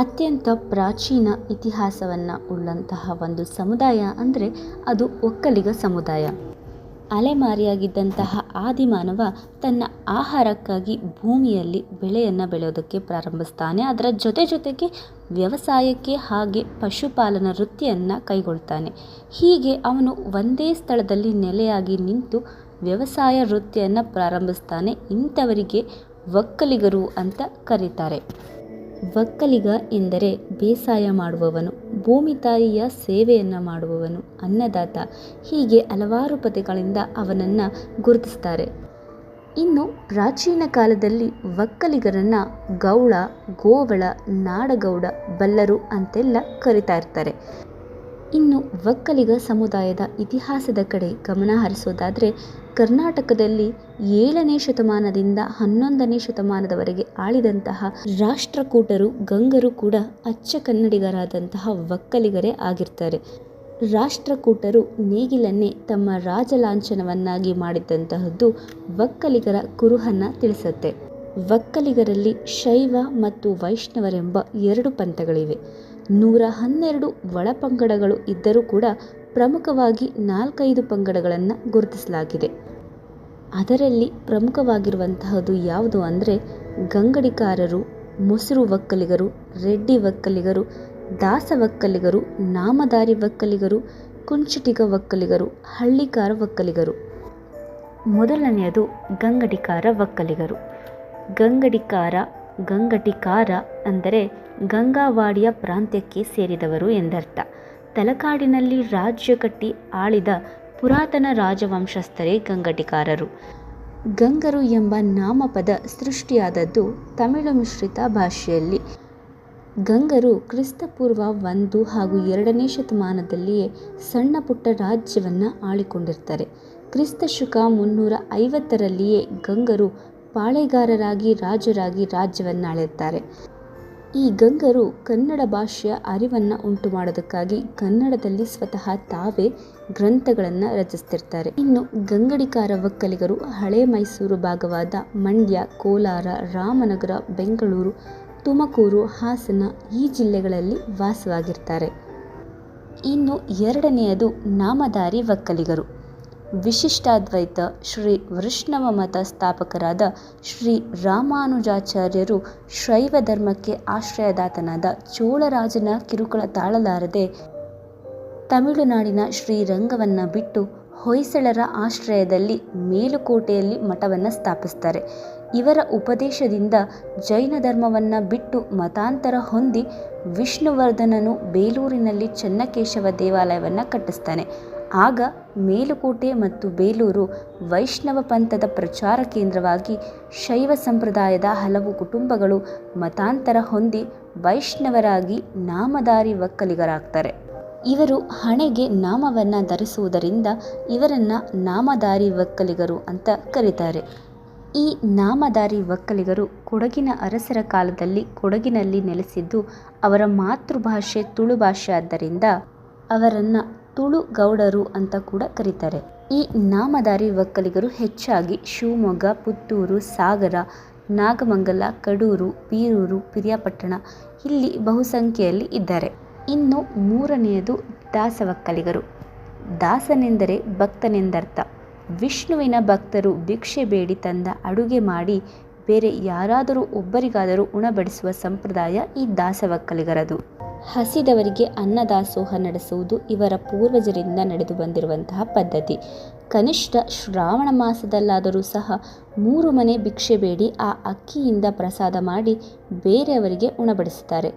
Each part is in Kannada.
ಅತ್ಯಂತ ಪ್ರಾಚೀನ ಇತಿಹಾಸವನ್ನು ಉಳ್ಳಂತಹ ಒಂದು ಸಮುದಾಯ ಅಂದರೆ ಅದು ಒಕ್ಕಲಿಗ ಸಮುದಾಯ. ಅಲೆಮಾರಿಯಾಗಿದ್ದಂತಹ ಆದಿಮಾನವ ತನ್ನ ಆಹಾರಕ್ಕಾಗಿ ಭೂಮಿಯಲ್ಲಿ ಬೆಳೆಯನ್ನು ಬೆಳೆಯೋದಕ್ಕೆ ಪ್ರಾರಂಭಿಸ್ತಾನೆ. ಅದರ ಜೊತೆ ಜೊತೆಗೆ ವ್ಯವಸಾಯಕ್ಕೆ ಹಾಗೆ ಪಶುಪಾಲನ ವೃತ್ತಿಯನ್ನು ಕೈಗೊಳ್ತಾನೆ. ಹೀಗೆ ಅವನು ಒಂದೇ ಸ್ಥಳದಲ್ಲಿ ನೆಲೆಯಾಗಿ ನಿಂತು ವ್ಯವಸಾಯ ವೃತ್ತಿಯನ್ನು ಪ್ರಾರಂಭಿಸ್ತಾನೆ. ಇಂಥವರಿಗೆ ಒಕ್ಕಲಿಗರು ಅಂತ ಕರೀತಾರೆ. ಒಕ್ಕಲಿಗ ಎಂದರೆ ಬೇಸಾಯ ಮಾಡುವವನು, ಭೂಮಿ ತಾಯಿಯ ಸೇವೆಯನ್ನು ಮಾಡುವವನು, ಅನ್ನದಾತ. ಹೀಗೆ ಹಲವಾರು ಪದಗಳಿಂದ ಅವನನ್ನು ಗುರುತಿಸ್ತಾರೆ. ಇನ್ನು ಪ್ರಾಚೀನ ಕಾಲದಲ್ಲಿ ಒಕ್ಕಲಿಗರನ್ನು ಗೌಳ, ಗೋವಳ, ನಾಡಗೌಡ, ಬಲ್ಲರು ಅಂತೆಲ್ಲ ಕರಿತಾ ಇರ್ತಾರೆ. ಇನ್ನು ಒಕ್ಕಲಿಗ ಸಮುದಾಯದ ಇತಿಹಾಸದ ಕಡೆ ಗಮನ ಹರಿಸೋದಾದರೆ, ಕರ್ನಾಟಕದಲ್ಲಿ ಏಳನೇ ಶತಮಾನದಿಂದ ಹನ್ನೊಂದನೇ ಶತಮಾನದವರೆಗೆ ಆಳಿದಂತಹ ರಾಷ್ಟ್ರಕೂಟರು, ಗಂಗರು ಕೂಡ ಅಚ್ಚ ಕನ್ನಡಿಗರಾದಂತಹ ಒಕ್ಕಲಿಗರೇ ಆಗಿರ್ತಾರೆ. ರಾಷ್ಟ್ರಕೂಟರು ನೇಗಿಲನ್ನೇ ತಮ್ಮ ರಾಜಲಾಂಛನವನ್ನಾಗಿ ಮಾಡಿದ್ದಂತಹದ್ದು ಒಕ್ಕಲಿಗರ ಕುರುಹನ್ನು ತಿಳಿಸುತ್ತೆ. ಒಕ್ಕಲಿಗರಲ್ಲಿ ಶೈವ ಮತ್ತು ವೈಷ್ಣವರೆಂಬ ಎರಡು ಪಂಥಗಳಿವೆ. ನೂರ ಹನ್ನೆರಡು ಒಳಪಂಗಡಗಳು ಇದ್ದರೂ ಕೂಡ ಪ್ರಮುಖವಾಗಿ ನಾಲ್ಕೈದು ಪಂಗಡಗಳನ್ನು ಗುರುತಿಸಲಾಗಿದೆ. ಅದರಲ್ಲಿ ಪ್ರಮುಖವಾಗಿರುವಂತಹದ್ದು ಯಾವುದು ಅಂದರೆ ಗಂಗಡಿಕಾರರು, ಮೊಸರು ಒಕ್ಕಲಿಗರು ರೆಡ್ಡಿ ಒಕ್ಕಲಿಗರು ದಾಸ ಒಕ್ಕಲಿಗರು ನಾಮದಾರಿ ಒಕ್ಕಲಿಗರು ಕುಂಚಿಟಿಗ ಒಕ್ಕಲಿಗರು ಹಳ್ಳಿಕಾರ ಒಕ್ಕಲಿಗರು ಮೊದಲನೆಯದು ಗಂಗಡಿಕಾರ ಒಕ್ಕಲಿಗರು ಗಂಗಡಿಕಾರ, ಗಂಗಟಿಕಾರ ಅಂದರೆ ಗಂಗಾವಾಡಿಯ ಪ್ರಾಂತ್ಯಕ್ಕೆ ಸೇರಿದವರು ಎಂದರ್ಥ. ತಲಕಾಡಿನಲ್ಲಿ ರಾಜ್ಯ ಕಟ್ಟಿ ಆಳಿದ ಪುರಾತನ ರಾಜವಂಶಸ್ಥರೇ ಗಂಗಟಿಕಾರರು. ಗಂಗರು ಎಂಬ ನಾಮಪದ ಸೃಷ್ಟಿಯಾದದ್ದು ತಮಿಳು ಮಿಶ್ರಿತ ಭಾಷೆಯಲ್ಲಿ. ಗಂಗರು ಕ್ರಿಸ್ತಪೂರ್ವ ಒಂದು ಹಾಗೂ ಎರಡನೇ ಶತಮಾನದಲ್ಲಿಯೇ ಸಣ್ಣ ಪುಟ್ಟ ರಾಜ್ಯವನ್ನು ಆಳಿಕೊಂಡಿರ್ತಾರೆ. ಕ್ರಿಸ್ತ ಶುಕ ಮುನ್ನೂರ ಐವತ್ತರಲ್ಲಿಯೇ ಗಂಗರು ಪಾಳೆಗಾರರಾಗಿ ರಾಜರಾಗಿ ರಾಜ್ಯವನ್ನು ಆಳಿರ್ತಾರೆ ಈ ಗಂಗರು ಕನ್ನಡ ಭಾಷೆಯ ಅರಿವನ್ನು ಉಂಟು ಮಾಡೋದಕ್ಕಾಗಿ ಕನ್ನಡದಲ್ಲಿ ಸ್ವತಃ ತಾವೇ ಗ್ರಂಥಗಳನ್ನು ರಚಿಸ್ತಿರ್ತಾರೆ. ಇನ್ನು ಗಂಗಡಿಕಾರ ಒಕ್ಕಲಿಗರು ಹಳೆ ಮೈಸೂರು ಭಾಗವಾದ ಮಂಡ್ಯ, ಕೋಲಾರ, ರಾಮನಗರ, ಬೆಂಗಳೂರು, ತುಮಕೂರು, ಹಾಸನ ಈ ಜಿಲ್ಲೆಗಳಲ್ಲಿ ವಾಸವಾಗಿರ್ತಾರೆ. ಇನ್ನು ಎರಡನೆಯದು ನಾಮಧಾರಿ ಒಕ್ಕಲಿಗರು. ವಿಶಿಷ್ಟಾದ್ವೈತ ಶ್ರೀ ವೃಷ್ಣವ ಮತ ಸ್ಥಾಪಕರಾದ ಶ್ರೀ ರಾಮಾನುಜಾಚಾರ್ಯರು ಶೈವ ಧರ್ಮಕ್ಕೆ ಆಶ್ರಯದಾತನಾದ ಚೋಳರಾಜನ ಕಿರುಕುಳ ತಾಳಲಾರದೆ ತಮಿಳುನಾಡಿನ ಶ್ರೀರಂಗವನ್ನು ಬಿಟ್ಟು ಹೊಯ್ಸಳರ ಆಶ್ರಯದಲ್ಲಿ ಮೇಲುಕೋಟೆಯಲ್ಲಿ ಮಠವನ್ನು ಸ್ಥಾಪಿಸ್ತಾರೆ. ಇವರ ಉಪದೇಶದಿಂದ ಜೈನ ಧರ್ಮವನ್ನು ಬಿಟ್ಟು ಮತಾಂತರ ಹೊಂದಿ ವಿಷ್ಣುವರ್ಧನನು ಬೇಲೂರಿನಲ್ಲಿ ಚೆನ್ನಕೇಶವ ದೇವಾಲಯವನ್ನು ಕಟ್ಟಿಸ್ತಾನೆ. ಆಗ ಮೇಲುಕೋಟೆ ಮತ್ತು ಬೇಲೂರು ವೈಷ್ಣವ ಪಂಥದ ಪ್ರಚಾರ ಕೇಂದ್ರವಾಗಿ ಶೈವ ಸಂಪ್ರದಾಯದ ಹಲವು ಕುಟುಂಬಗಳು ಮತಾಂತರ ಹೊಂದಿ ವೈಷ್ಣವರಾಗಿ ನಾಮಧಾರಿ ಒಕ್ಕಲಿಗರಾಗ್ತಾರೆ. ಇವರು ಹಣೆಗೆ ನಾಮವನ್ನು ಧರಿಸುವುದರಿಂದ ಇವರನ್ನು ನಾಮಧಾರಿ ಒಕ್ಕಲಿಗರು ಅಂತ ಕರೀತಾರೆ. ಈ ನಾಮಧಾರಿ ಒಕ್ಕಲಿಗರು ಕೊಡಗಿನ ಅರಸರ ಕಾಲದಲ್ಲಿ ಕೊಡಗಿನಲ್ಲಿ ನೆಲೆಸಿದ್ದು ಅವರ ಮಾತೃಭಾಷೆ ತುಳು ಭಾಷೆ ಆದ್ದರಿಂದ ಅವರನ್ನು ತುಳು ಗೌಡರು ಅಂತ ಕೂಡ ಕರೀತಾರೆ. ಈ ನಾಮಧಾರಿ ಒಕ್ಕಲಿಗರು ಹೆಚ್ಚಾಗಿ ಶಿವಮೊಗ್ಗ, ಪುತ್ತೂರು, ಸಾಗರ, ನಾಗಮಂಗಲ, ಕಡೂರು, ಬೀರೂರು, ಪಿರಿಯಾಪಟ್ಟಣ ಇಲ್ಲಿ ಬಹುಸಂಖ್ಯೆಯಲ್ಲಿ ಇದ್ದಾರೆ. ಇನ್ನು ಮೂರನೆಯದು ದಾಸ ಒಕ್ಕಲಿಗರು ದಾಸನೆಂದರೆ ಭಕ್ತನೆಂದರ್ಥ. ವಿಷ್ಣುವಿನ ಭಕ್ತರು ಭಿಕ್ಷೆ ಬೇಡಿ ತಂದ ಅಡುಗೆ ಮಾಡಿ ಬೇರೆ ಯಾರಾದರೂ ಒಬ್ಬರಿಗಾದರೂ ಉಣಬಡಿಸುವ ಸಂಪ್ರದಾಯ ಈ ದಾಸ ಒಕ್ಕಲಿಗರದು ಹಸಿದವರಿಗೆ ಅನ್ನದಾಸೋಹ ನಡೆಸುವುದು ಇವರ ಪೂರ್ವಜರಿಂದ ನಡೆದು ಬಂದಿರುವಂತಹ ಪದ್ಧತಿ. ಕನಿಷ್ಠ ಶ್ರಾವಣ ಮಾಸದಲ್ಲಾದರೂ ಸಹ ಮೂರು ಮನೆ ಭಿಕ್ಷೆ ಬೇಡಿ, ಆ ಅಕ್ಕಿಯಿಂದ ಪ್ರಸಾದ ಮಾಡಿ ಬೇರೆಯವರಿಗೆ ಉಣಬಡಿಸುತ್ತಾರೆ.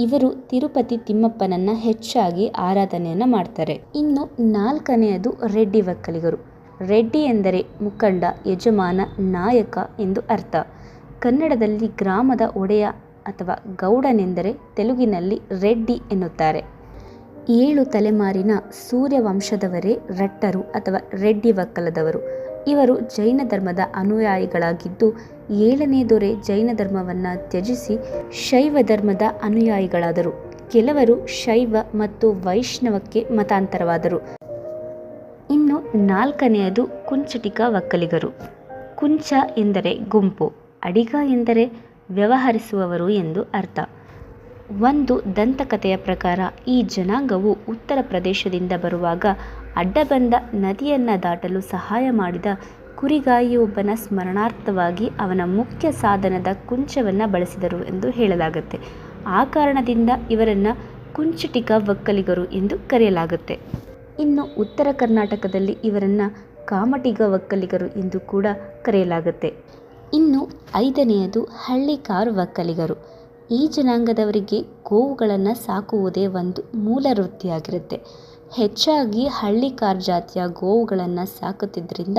ಇವರು ತಿರುಪತಿ ತಿಮ್ಮಪ್ಪನನ್ನು ಹೆಚ್ಚಾಗಿ ಆರಾಧನೆಯನ್ನು ಮಾಡ್ತಾರೆ. ಇನ್ನು ನಾಲ್ಕನೆಯದು ರೆಡ್ಡಿ ಒಕ್ಕಲಿಗರು. ರೆಡ್ಡಿ ಎಂದರೆ ಮುಖಂಡ, ಯಜಮಾನ, ನಾಯಕ ಎಂದು ಅರ್ಥ. ಕನ್ನಡದಲ್ಲಿ ಗ್ರಾಮದ ಒಡೆಯ ಅಥವಾ ಗೌಡನೆಂದರೆ ತೆಲುಗಿನಲ್ಲಿ ರೆಡ್ಡಿ ಎನ್ನುತ್ತಾರೆ. ಏಳು ತಲೆಮಾರಿನ ಸೂರ್ಯವಂಶದವರೇ ರಟ್ಟರು ಅಥವಾ ರೆಡ್ಡಿ ಒಕ್ಕಲದವರು ಇವರು ಜೈನ ಧರ್ಮದ ಅನುಯಾಯಿಗಳಾಗಿದ್ದು, ಏಳನೇ ದೊರೆ ಜೈನ ಧರ್ಮವನ್ನು ತ್ಯಜಿಸಿ ಶೈವ ಧರ್ಮದ ಅನುಯಾಯಿಗಳಾದರು. ಕೆಲವರು ಶೈವ ಮತ್ತು ವೈಷ್ಣವಕ್ಕೆ ಮತಾಂತರವಾದರು. ಇನ್ನು ನಾಲ್ಕನೆಯದು ಕುಂಚಟಿಕ ಒಕ್ಕಲಿಗರು ಕುಂಚ ಎಂದರೆ ಗುಂಪು, ಅಡಿಗ ಎಂದರೆ ವ್ಯವಹರಿಸುವವರು ಎಂದು ಅರ್ಥ. ಒಂದು ದಂತಕಥೆಯ ಪ್ರಕಾರ, ಈ ಜನಾಂಗವು ಉತ್ತರ ಪ್ರದೇಶದಿಂದ ಬರುವಾಗ ಅಡ್ಡಬಂದ ನದಿಯನ್ನು ದಾಟಲು ಸಹಾಯ ಮಾಡಿದ ಕುರಿಗಾಯಿಯೊಬ್ಬನ ಸ್ಮರಣಾರ್ಥವಾಗಿ ಅವನ ಮುಖ್ಯ ಸಾಧನದ ಕುಂಚವನ್ನು ಬಳಸಿದರು ಎಂದು ಹೇಳಲಾಗುತ್ತೆ. ಆ ಕಾರಣದಿಂದ ಇವರನ್ನು ಕುಂಚಿಟಿಗ ಒಕ್ಕಲಿಗರು ಎಂದು ಕರೆಯಲಾಗುತ್ತೆ. ಇನ್ನು ಉತ್ತರ ಕರ್ನಾಟಕದಲ್ಲಿ ಇವರನ್ನು ಕಾಮಟಿಗ ಒಕ್ಕಲಿಗರು ಎಂದು ಕೂಡ ಕರೆಯಲಾಗುತ್ತೆ. ಇನ್ನು ಐದನೆಯದು ಹಳ್ಳಿಕಾರು ಒಕ್ಕಲಿಗರು. ಈ ಜನಾಂಗದವರಿಗೆ ಗೋವುಗಳನ್ನು ಸಾಕುವುದೇ ಒಂದು ಮೂಲ ವೃತ್ತಿಯಾಗಿರುತ್ತೆ. ಹೆಚ್ಚಾಗಿ ಹಳ್ಳಿಕಾರ್ ಜಾತಿಯ ಗೋವುಗಳನ್ನು ಸಾಕುತ್ತಿದ್ದರಿಂದ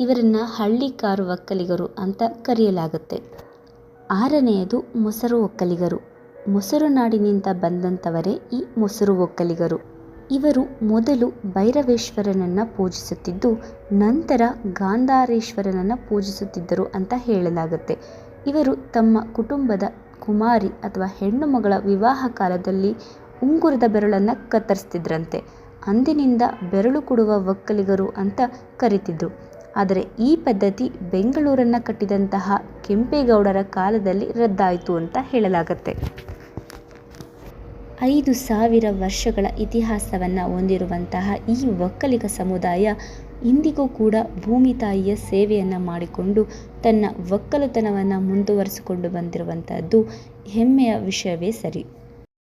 ಇವರನ್ನು ಹಳ್ಳಿಕಾರ ಒಕ್ಕಲಿಗರು ಅಂತ ಕರೆಯಲಾಗುತ್ತೆ. ಆರನೆಯದು ಮೊಸರು ಒಕ್ಕಲಿಗರು. ಮೊಸರು ನಾಡಿನಿಂದ ಬಂದಂಥವರೇ ಈ ಮೊಸರು ಒಕ್ಕಲಿಗರು. ಇವರು ಮೊದಲು ಭೈರವೇಶ್ವರನನ್ನು ಪೂಜಿಸುತ್ತಿದ್ದು, ನಂತರ ಗಾಂಧಾರೇಶ್ವರನನ್ನು ಪೂಜಿಸುತ್ತಿದ್ದರು ಅಂತ ಹೇಳಲಾಗುತ್ತೆ. ಇವರು ತಮ್ಮ ಕುಟುಂಬದ ಕುಮಾರಿ ಅಥವಾ ಹೆಣ್ಣು ಮಗಳ ವಿವಾಹ ಕಾಲದಲ್ಲಿ ಉಂಗುರದ ಬೆರಳನ್ನು ಕತ್ತರಿಸ್ತಿದ್ರಂತೆ. ಅಂದಿನಿಂದ ಬೆರಳು ಕೊಡುವ ಒಕ್ಕಲಿಗರು ಅಂತ ಕರಿತಿದ್ರು. ಆದರೆ ಈ ಪದ್ಧತಿ ಬೆಂಗಳೂರನ್ನು ಕಟ್ಟಿದಂತಹ ಕೆಂಪೇಗೌಡರ ಕಾಲದಲ್ಲಿ ರದ್ದಾಯಿತು ಅಂತ ಹೇಳಲಾಗತ್ತೆ. ಐದು ಸಾವಿರ ವರ್ಷಗಳ ಇತಿಹಾಸವನ್ನು ಹೊಂದಿರುವಂತಹ ಈ ಒಕ್ಕಲಿಗ ಸಮುದಾಯ ಇಂದಿಗೂ ಕೂಡ ಭೂಮಿ ತಾಯಿಯ ಸೇವೆಯನ್ನು ಮಾಡಿಕೊಂಡು ತನ್ನ ಒಕ್ಕಲುತನವನ್ನು ಮುಂದುವರಿಸಿಕೊಂಡು ಬಂದಿರುವಂಥದ್ದು ಹೆಮ್ಮೆಯ ವಿಷಯವೇ ಸರಿ.